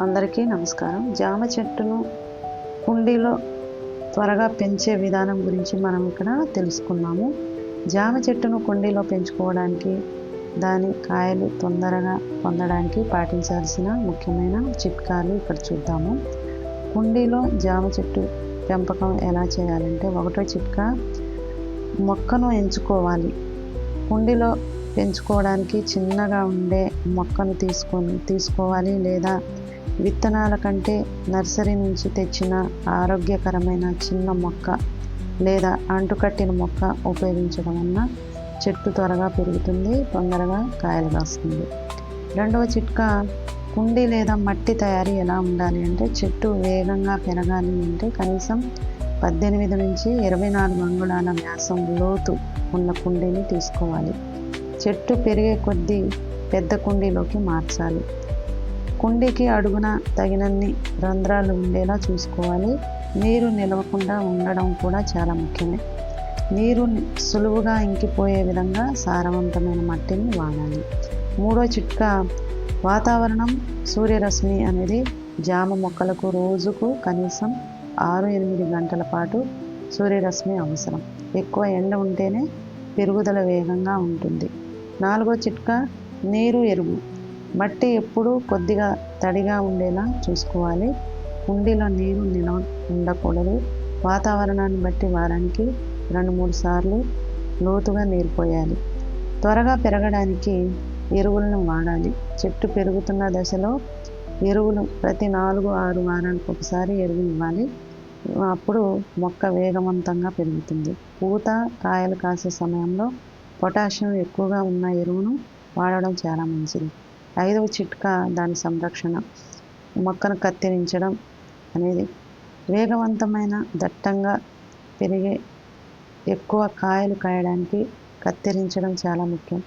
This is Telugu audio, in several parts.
అందరికీ నమస్కారం. జామ చెట్టును కుండీలో త్వరగా పెంచే విధానం గురించి మనం ఇక్కడ తెలుసుకున్నాము. జామ చెట్టును కుండీలో పెంచుకోవడానికి దాని కాయలు తొందరగా పొందడానికి పాటించాల్సిన ముఖ్యమైన చిట్కాలు ఇక్కడ చూద్దాము. కుండీలో జామ చెట్టు పెంపకం ఎలా చేయాలంటే ఒకటో చిట్కా మొక్కను ఎంచుకోవాలి. కుండీలో పెంచుకోవడానికి చిన్నగా ఉండే మొక్కను తీసుకొని తీసుకోవాలి లేదా విత్తనాల కంటే నర్సరీ నుంచి తెచ్చిన ఆరోగ్యకరమైన చిన్న మొక్క లేదా అంటుకట్టిన మొక్క ఉపయోగించడం వలన చెట్టు త్వరగా పెరుగుతుంది తొందరగా కాయలు కాస్తుంది. రెండవ చిట్కా కుండి లేదా మట్టి తయారీ ఎలా ఉండాలి అంటే చెట్టు వేగంగా పెరగాలి అంటే కనీసం పద్దెనిమిది నుంచి ఇరవై నాలుగు అంగుళాల వ్యాసం లోతు ఉన్న కుండీని తీసుకోవాలి. చెట్టు పెరిగే కొద్దీ పెద్ద కుండీలోకి మార్చాలి. కుండీకి అడుగున తగినన్ని రంధ్రాలు ఉండేలా చూసుకోవాలి. నీరు నిలవకుండా ఉండడం కూడా చాలా ముఖ్యమే. నీరు సులువుగా ఇంకిపోయే విధంగా సారవంతమైన మట్టిని వాడాలి. మూడో చిట్కా వాతావరణం సూర్యరశ్మి అనేది జామ మొక్కలకు రోజుకు కనీసం ఆరు ఎనిమిది గంటల పాటు సూర్యరశ్మి అవసరం. ఎక్కువ ఎండ ఉంటేనే పెరుగుదల వేగంగా ఉంటుంది. నాలుగో చిట్కా నీరు ఎరువు. మట్టి ఎప్పుడూ కొద్దిగా తడిగా ఉండేలా చూసుకోవాలి. కుండీలో నీరు నిలవ ఉండకూడదు. వాతావరణాన్ని బట్టి వారానికి రెండు మూడు సార్లు లోతుగా నీరు పోయాలి. త్వరగా పెరగడానికి ఎరువులను వాడాలి. చెట్టు పెరుగుతున్న దశలో ఎరువులు ప్రతి నాలుగు ఆరు వారాలకు ఒకసారి ఎరువులు ఇవ్వాలి. అప్పుడు మొక్క వేగవంతంగా పెరుగుతుంది. పూత కాయలు కాసే సమయంలో పొటాషియం ఎక్కువగా ఉన్న ఎరువును వాడడం చాలా మంచిది. ఐదవ చిట్కా దాని సంరక్షణ. మొక్కను కత్తిరించడం అనేది వేగవంతమైన దట్టంగా పెరిగే ఎక్కువ కాయలు కాయడానికి కత్తిరించడం చాలా ముఖ్యం.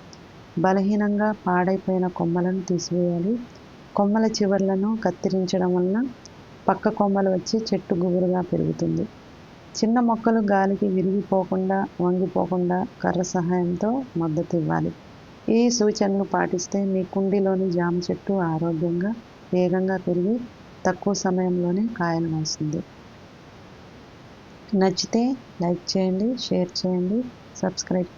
బలహీనంగా పాడైపోయిన కొమ్మలను తీసివేయాలి. కొమ్మల చివర్లను కత్తిరించడం వలన పక్క కొమ్మలు వచ్చి చెట్టు గుబురుగా పెరుగుతుంది. చిన్న మొక్కలు గాలికి విరిగిపోకుండా వంగిపోకుండా కర్ర సహాయంతో మద్దతు ఇవ్వాలి. ఈ సూచనలు పాటిస్తే మీ కుండీలోని జామ చెట్టు ఆరోగ్యంగా వేగంగా పెరిగి తక్కువ సమయంలోనే కాయలు వస్తుంది నచ్చితే లైక్ చేయండి షేర్ చేయండి సబ్స్క్రైబ్